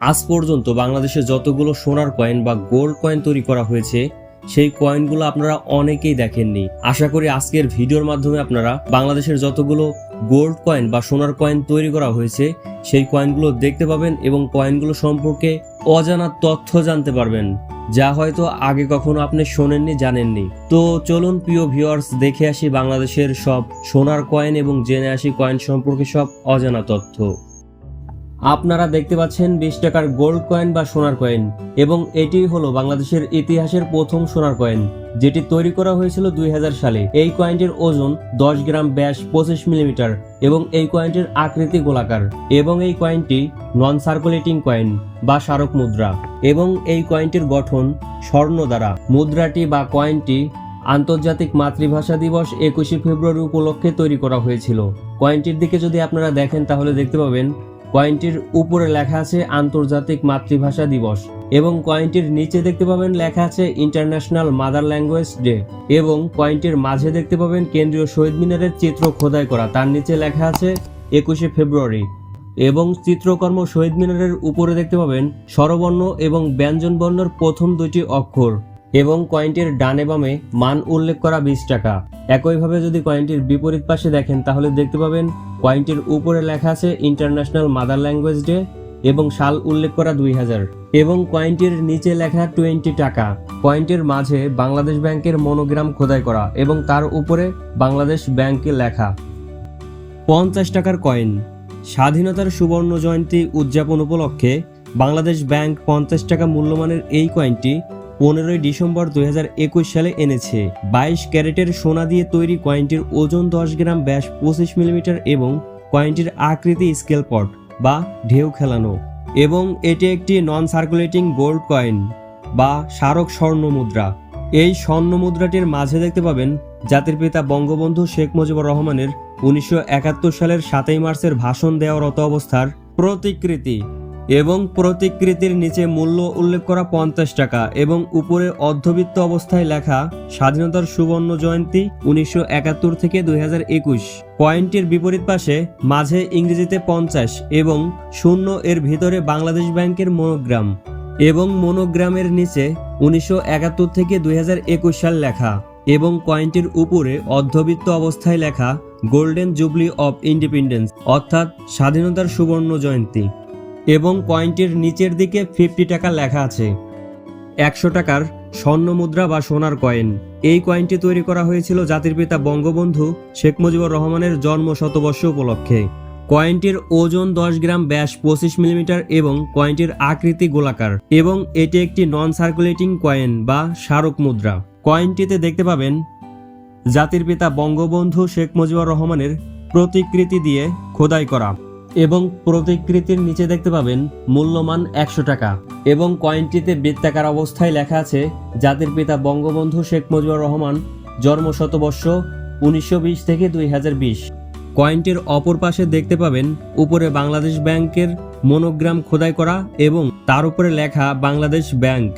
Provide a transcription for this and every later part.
আজ পর্যন্ত বাংলাদেশে যতগুলো সোনার কয়েন বা গোল্ড কয়েন তৈরি করা হয়েছে, সেই কয়েনগুলো আপনারা অনেকেই দেখেননি। আশা করি আজকের ভিডিওর মাধ্যমে আপনারা বাংলাদেশের যতগুলো গোল্ড কয়েন বা সোনার কয়েন তৈরি করা হয়েছে, সেই কয়েনগুলো দেখতে পাবেন এবং কয়েনগুলো সম্পর্কে অজানা তথ্য জানতে পারবেন, যা হয়তো আগে কখনো আপনি শোনেননি, জানেননি। তো চলুন প্রিয় ভিউয়ার্স দেখে আসি বাংলাদেশের সব সোনার কয়েন এবং জেনে আসি কয়েন সম্পর্কে সব অজানা তথ্য। আপনারা দেখতে পাচ্ছেন বিশ টাকার গোল্ড কয়েন বা সোনার কয়েন এবং এটি হলো বাংলাদেশের ইতিহাসের প্রথম সোনার কয়েন যেটি তৈরি করা হয়েছিল দুই হাজার সালে। এই কয়েনটির ওজন দশ গ্রাম ব্যাস পঁচিশ মিলিমিটার, এবং এই কয়েনটির আকৃতি গোলাকার, এবং এই কয়েনটি নন সার্কুলেটিং কয়েন বা স্মারক মুদ্রা, এবং এই কয়েনটির গঠন স্বর্ণ দ্বারা। মুদ্রাটি বা কয়েনটি আন্তর্জাতিক মাতৃভাষা দিবস একুশে ফেব্রুয়ারি উপলক্ষে তৈরি করা হয়েছিল। কয়েনটির দিকে যদি আপনারা দেখেন, তাহলে দেখতে পাবেন কয়েনটির উপরে লেখা আছে আন্তর্জাতিক মাতৃভাষা দিবস এবং কয়েনটির নিচে দেখতে পাবেন লেখা আছে ইন্টারন্যাশনাল মাদার ল্যাঙ্গুয়েজ ডে এবং কয়েনটির মাঝে দেখতে পাবেন কেন্দ্রীয় শহীদ মিনারের চিত্র খোদাই করা। তার নিচে লেখা আছে একুশে ফেব্রুয়ারি এবং চিত্রকর্ম শহীদ মিনারের উপরে দেখতে পাবেন স্বরবর্ণ এবং ব্যঞ্জনবর্ণের প্রথম দুইটি অক্ষর। এবং কয়েনটির ডানে বামে মান উল্লেখ করা বিশ টাকা। একইভাবে যদি কয়েনটির বিপরীত পাশে দেখেন, তাহলে দেখতে পাবেন কয়েনটির উপরে লেখা আছে ইন্টারন্যাশনাল মাদার ল্যাঙ্গুয়েজ ডে এবং সাল উল্লেখ করা দুই হাজার। এবং কয়েনটির নিচে লেখা টোয়েন্টি টাকা। কয়েনটির মাঝে বাংলাদেশ ব্যাংকের মনোগ্রাম খোদাই করা এবং তার উপরে বাংলাদেশ ব্যাংকে লেখা। পঞ্চাশ টাকার কয়েন। স্বাধীনতার সুবর্ণ জয়ন্তী উদযাপন উপলক্ষে বাংলাদেশ ব্যাংক পঞ্চাশ টাকা মূল্যমানের এই কয়েনটি পনেরোই ডিসেম্বর দু হাজার একুশ সালে এনেছে। বাইশ ক্যারেটের সোনা দিয়ে তৈরি কয়েনটির ওজন দশ গ্রাম ব্যাস পঁচিশ মিলিমিটার এবং কয়েনটির আকৃতি স্কেল পট বা ঢেউ খেলানো এবং এটি একটি নন সার্কুলেটিং গোল্ড কয়েন বা স্মারক স্বর্ণ মুদ্রা। এই স্বর্ণ মুদ্রাটির মাঝে দেখতে পাবেন জাতির পিতা বঙ্গবন্ধু শেখ মুজিবুর রহমানের উনিশশো একাত্তর সালের সাতই মার্চের ভাষণ দেওয়ারত অবস্থার প্রতিকৃতি। এবং প্রতিকৃতির নিচে মূল্য উল্লেখ করা পঞ্চাশ টাকা এবং উপরে অর্ধবৃত্ত অবস্থায় লেখা স্বাধীনতার সুবর্ণ জয়ন্তী উনিশশো একাত্তর থেকে দুই পয়েন্টটির বিপরীত পাশে, মাঝে ইংরেজিতে পঞ্চাশ এবং শূন্য এর ভিতরে বাংলাদেশ ব্যাংকের মনোগ্রাম এবং মনোগ্রামের নিচে উনিশশো একাত্তর থেকে দুই হাজার একুশ সাল লেখা এবং কয়েনটির উপরে অর্ধবৃত্ত অবস্থায় লেখা গোল্ডেন জুবলি অফ ইন্ডিপেন্ডেন্স অর্থাৎ স্বাধীনতার সুবর্ণ জয়ন্তী। এবং কয়েনটির নিচের দিকে ফিফটি টাকা লেখা আছে। একশো টাকার স্বর্ণ মুদ্রা বা সোনার কয়েন। এই কয়েনটি তৈরি করা হয়েছিল জাতির পিতা বঙ্গবন্ধু শেখ মুজিবুর রহমানের জন্ম শতবর্ষ উপলক্ষে। কয়েনটির ওজন দশ গ্রাম ব্যাস পঁচিশ মিলিমিটার এবং কয়েনটির আকৃতি গোলাকার এবং এটি একটি নন সার্কুলেটিং কয়েন বা স্মারক মুদ্রা। কয়েনটিতে দেখতে পাবেন জাতির পিতা বঙ্গবন্ধু শেখ মুজিবুর রহমানের প্রতিকৃতি দিয়ে খোদাই করা। এবং প্রতিকৃতির নিচে দেখতে পাবেন মূল্যমান একশো টাকা। এবং কয়েনটিতে বৃত্তাকার অবস্থায় লেখা আছে, জাতির পিতা বঙ্গবন্ধু শেখ মুজিবুর রহমান জন্ম শতবর্ষ উনিশশো বিশ থেকে দুই হাজার বিশ। কয়েনটির অপর পাশে দেখতে পাবেন, উপরে বাংলাদেশ ব্যাংকের মনোগ্রাম খোদাই করা এবং তার উপরে লেখা বাংলাদেশ ব্যাংক।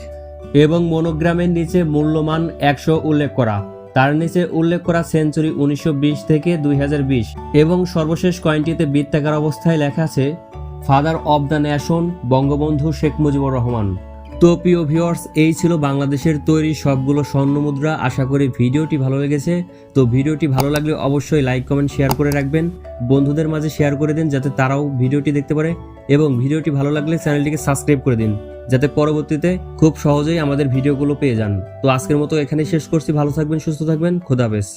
এবং মনোগ্রামের নিচে মূল্যমান একশো উল্লেখ করা। তার নিচে উল্লেখ করা সেঞ্চুরি উনিশশো বিশ থেকে দুই হাজার বিশ এবং সর্বশেষ কয়েনটিতে বৃত্তাকার অবস্থায় লেখা আছে, father of the nation Bangabandhu Sheikh Mujibur Rahman. তো প্রিয় ভিউয়ার্স, এই ছিল বাংলাদেশের তৈরি সবগুলো স্বর্ণ মুদ্রা। আশা করি ভিডিওটি ভালো লেগেছে। তো ভিডিওটি ভালো লাগলে অবশ্যই লাইক, কমেন্ট, শেয়ার করে রাখবেন। বন্ধুদের মাঝে শেয়ার করে দিন যাতে তারাও ভিডিওটি দেখতে পারে এবং ভিডিওটি ভালো লাগলে চ্যানেলটিকে সাবস্ক্রাইব করে দিন। যাতে পরবর্তীতে খুব সহজেই আমাদের ভিডিওগুলো পেয়ে যান। তো আজকের মতো এখানে শেষ করছি। ভালো থাকবেন, সুস্থ থাকবেন। খোদাবেশ